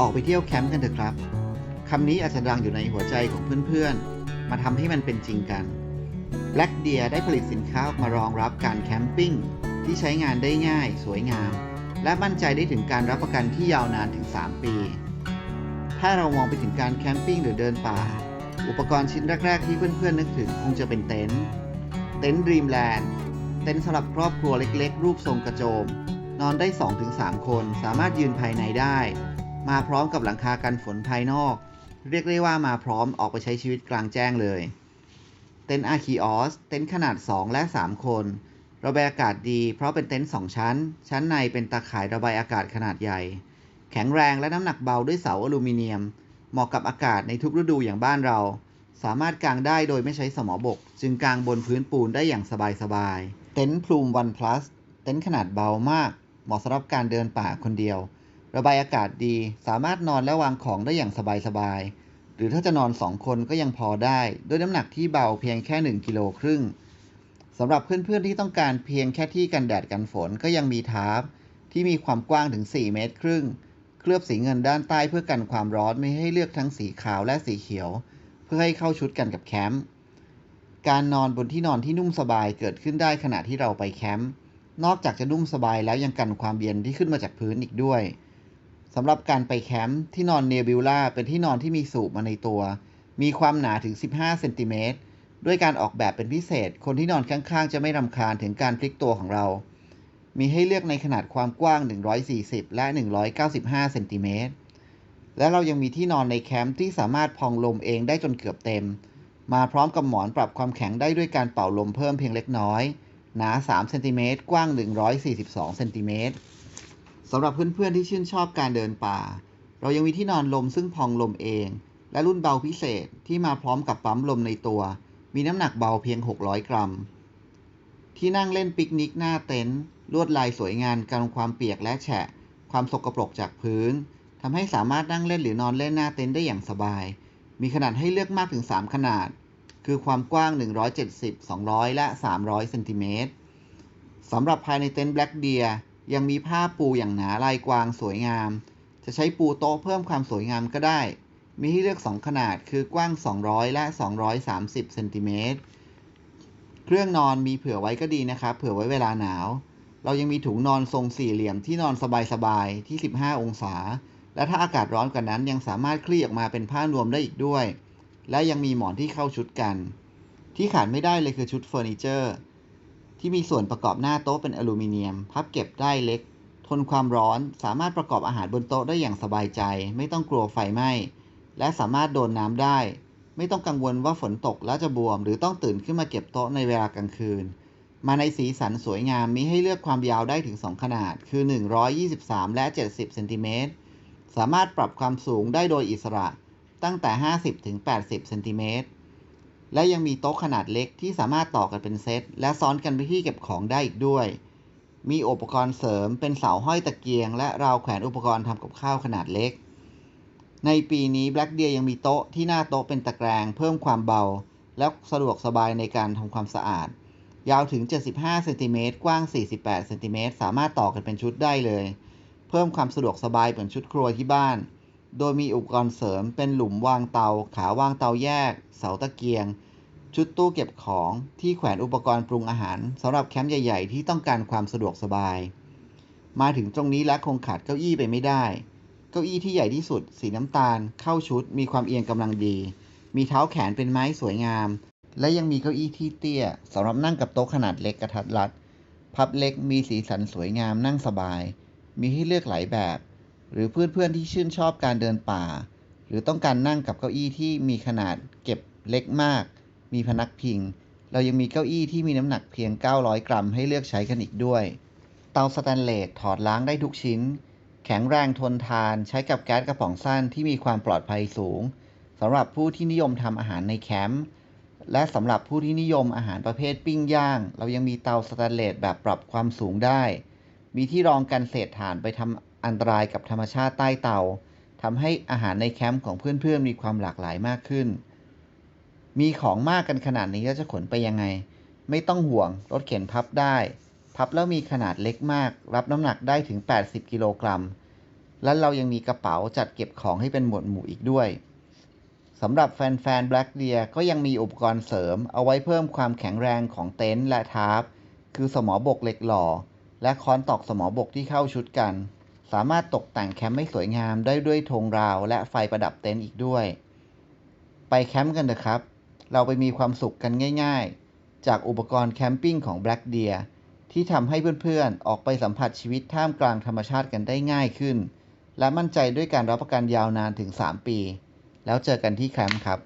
ออกไปเที่ยวแคมป์กันเถอะครับ คำนี้อาจจะดังอยู่ในหัวใจของเพื่อนๆ มาทำให้มันเป็นจริงกัน Black Deer ได้ผลิตสินค้ามารองรับการแคมปิ้งที่ใช้งานได้ง่าย สวยงาม และมั่นใจได้ถึงการรับประกันที่ยาวนานถึง 3 ปี ถ้าเรามองไปถึงการแคมปิ้งหรือเดินป่า อุปกรณ์ชิ้นแรก ๆ ที่เพื่อนๆนึกถึงคงจะเป็นเต็นท์เต็นท์ดรีมแลนด์เต็นท์สำหรับครอบครัวเล็ก ๆ รูปทรงกระโจม นอนได้ 2-3 คนสามารถยืนภายในได้ มาพร้อมกับหลังคากันฝนภายนอก เรียกได้ว่ามาพร้อมออกไปใช้ชีวิตกลางแจ้งเลย เต็นท์อาคีออส เต็นท์ขนาด 2 และ 3 คน ระบายอากาศดีเพราะเป็นเต็นท์2ชั้น ชั้นในเป็นตาข่ายระบายอากาศขนาดใหญ่ แข็งแรงและน้ำหนักเบาด้วยเสาอลูมิเนียม เหมาะกับอากาศในทุกฤดูอย่างบ้านเรา สามารถกางได้โดยไม่ใช้สมอบก จึงกางบนพื้นปูนได้อย่างสบายๆ เต็นท์พลูมวันพลัส เต็นท์ขนาดเบามาก เหมาะสำหรับการเดินป่าคนเดียว ระบายอากาศดี สามารถนอนและวางของได้อย่างสบายๆ หรือถ้าจะนอน2คนก็ยังพอได้ ด้วยน้ำหนักที่เบาเพียงแค่ 1กิโลครึ่งสำหรับเพื่อนๆที่ต้องการเพียงแค่ที่กันแดดกันฝนก็ยังมีทาร์ปที่มีความกว้างถึง 4 เมตรครึ่ง เคลือบสีเงินด้านใต้เพื่อกันความร้อนไม่ให้เลือกทั้งสีขาวและสีเขียว เพื่อให้เข้าชุดกันกับแคมป์การนอนบนที่นอนที่นุ่มสบายเกิดขึ้นได้ขณะที่เราไปแคมป์นอกจากจะนุ่มสบายแล้วยังกันความเย็นที่ขึ้นมาจากพื้นอีกด้วย สำหรับการไปแคมป์ที่นอนเนบิวล่าเป็นที่นอนที่มีสูบมาในตัว มีความหนาถึง 15 เซนติเมตร ด้วยการออกแบบเป็นพิเศษ คนที่นอนข้างๆ จะไม่รำคาญถึงการพลิกตัวของเรา มีให้เลือกในขนาดความกว้าง 140 และ 195 เซนติเมตร และเรายังมีที่นอนในแคมป์ที่สามารถพองลมเองได้จนเกือบเต็ม มาพร้อมกับหมอนปรับความแข็งได้ด้วยการเป่าลมเพิ่มเพียงเล็กน้อย หนา 3 เซนติเมตร กว้าง 142 เซนติเมตร สำหรับเพื่อนๆที่ชื่นชอบการเดินป่า เรายังมีที่นอนลมซึ่งพองลมเอง และรุ่นเบาพิเศษที่มาพร้อมกับปั๊มลมในตัว มีน้ำหนักเบาเพียง 600 กรัม ที่นั่งเล่นปิกนิกหน้าเต็นท์ลวดลายสวยงามกันความเปียกและแฉะ ความสกปรกจากพื้นทำให้สามารถนั่งเล่นหรือนอนเล่นหน้าเต็นท์ได้อย่างสบาย มีขนาดให้เลือกมากถึง 3 ขนาด คือความกว้าง 170 200 และ 300 เซนติเมตรสำหรับภายในเต็นท์แบล็กเดีย ยังมีผ้าปูอย่างหนาลายกวางสวยงาม จะใช้ปูโต๊ะเพิ่มความสวยงามก็ได้ มีให้เลือก 2 ขนาดคือกว้าง 200 และ 230เซนติเมตร เครื่องนอนมีเผื่อไว้ก็ดีนะครับ เผื่อไว้เวลาหนาว เรายังมีถุงนอนทรงสี่เหลี่ยมที่นอนสบายๆที่ 15 องศา และถ้าอากาศร้อนกว่านั้นยังสามารถคลี่ออกมาเป็นผ้านวมได้อีกด้วย และยังมีหมอนที่เข้าชุดกัน ที่ขาดไม่ได้เลยคือชุดเฟอร์นิเจอร์ ที่มีส่วนประกอบหน้าโต๊ะเป็นอลูมิเนียม พับเก็บได้เล็ก ทนความร้อน สามารถประกอบอาหารบนโต๊ะได้อย่างสบายใจ ไม่ต้องกลัวไฟไหม้ และสามารถโดนน้ำได้ ไม่ต้องกังวลว่าฝนตกแล้วจะบวม หรือต้องตื่นขึ้นมาเก็บโต๊ะในเวลากลางคืน มาในสีสันสวยงามมีให้เลือกความยาวได้ถึง 2 ขนาด คือ 123 และ 70เซนติเมตร สามารถปรับความสูงได้โดยอิสระ ตั้งแต่ 50ถึง80เซนติเมตร และยังมีโต๊ะขนาดเล็กที่สามารถต่อกันเป็นเซต และซ้อนกันไปที่เก็บของได้อีกด้วย มีอุปกรณ์เสริมเป็นเสาห้อยตะเกียง และราวแขวนอุปกรณ์ทำกับข้าวขนาดเล็ก ในปีนี้ Black Deer ยังมีโต๊ะที่หน้าโต๊ะเป็นตะแกรงเพิ่มความเบา และสะดวกสบายในการทำความสะอาด ยาวถึง 75เซนติเมตรกว้าง 48เซนติเมตรสามารถต่อกันเป็นชุดได้เลย เพิ่มความสะดวกสบายเหมือนชุดครัวที่บ้าน โดยมีอุปกรณ์เสริมเป็นหลุมวางเตา ขาวางเตาแยก เสาตะเกียง ชุดตู้เก็บของ ที่แขวนอุปกรณ์ปรุงอาหารสำหรับแคมป์ใหญ่ๆ ที่ต้องการความสะดวกสบาย มาถึงตรงนี้แล้วคงขาดเก้าอี้ไปไม่ได้ เก้าอี้ที่ใหญ่ที่สุด สีน้ำตาล เข้าชุด มีความเอียงกำลังดี มีเท้าแขนเป็นไม้สวยงาม และยังมีเก้าอี้ที่เตี้ยสำหรับนั่งกับโต๊ะขนาดเล็กกระทัดรัด พับเล็กมีสีสันสวยงามนั่งสบาย มีให้เลือกหลายแบบ หรือเพื่อนๆที่ชื่นชอบการเดินป่า หรือต้องการนั่งกับเก้าอี้ที่มีขนาดเก็บเล็กมาก มีพนักพิง เรายังมีเก้าอี้ที่มีน้ำหนักเพียง 900 กรัมให้เลือกใช้กันอีกด้วย เตาสแตนเลสถอดล้างได้ทุกชิ้น แข็งแรงทนทานใช้กับแก๊สกระป๋องสั้นที่มีความปลอดภัยสูงสำหรับผู้ที่นิยมทำอาหารในแคมป์และสำหรับผู้ที่นิยมอาหารประเภทปิ้งย่าง เรายังมีเตาสแตนเลสแบบปรับความสูงได้ มีที่รองกันเศษถ่านไปทำ อันตรายกับธรรมชาติใต้เตาทำให้อาหารในแคมป์ของเพื่อนๆมีความหลากหลายมากขึ้น มีของมากกันขนาดนี้แล้วจะขนไปยังไง ไม่ต้องห่วงรถเข็นพับได้ พับแล้วมีขนาดเล็กมาก รับน้ำหนักได้ถึง 80 กิโลกรัม และเรายังมีกระเป๋าจัดเก็บของให้เป็นหมวดหมู่อีกด้วยสำหรับแฟนๆ Black Deer ก็ยังมีอุปกรณ์เสริม เอาไว้เพิ่มความแข็งแรงของเต็นท์และทาร์ปคือสมอบกเหล็กหล่อ และค้อนตอกสมอบกที่เข้าชุดกัน สามารถตกแต่งแคมป์ให้สวยงามได้ด้วยธงราวและไฟประดับเต็นท์อีกด้วย ไปแคมป์กันเถอะครับ เราไปมีความสุขกันง่าย ๆ จากอุปกรณ์แคมปิ้งของ Black Deer ที่ทำให้เพื่อนๆ ออกไปสัมผัสชีวิตท่ามกลางธรรมชาติกันได้ง่ายขึ้น และมั่นใจด้วยการรับประกันยาวนานถึง 3 ปี แล้วเจอกันที่แคมป์ครับ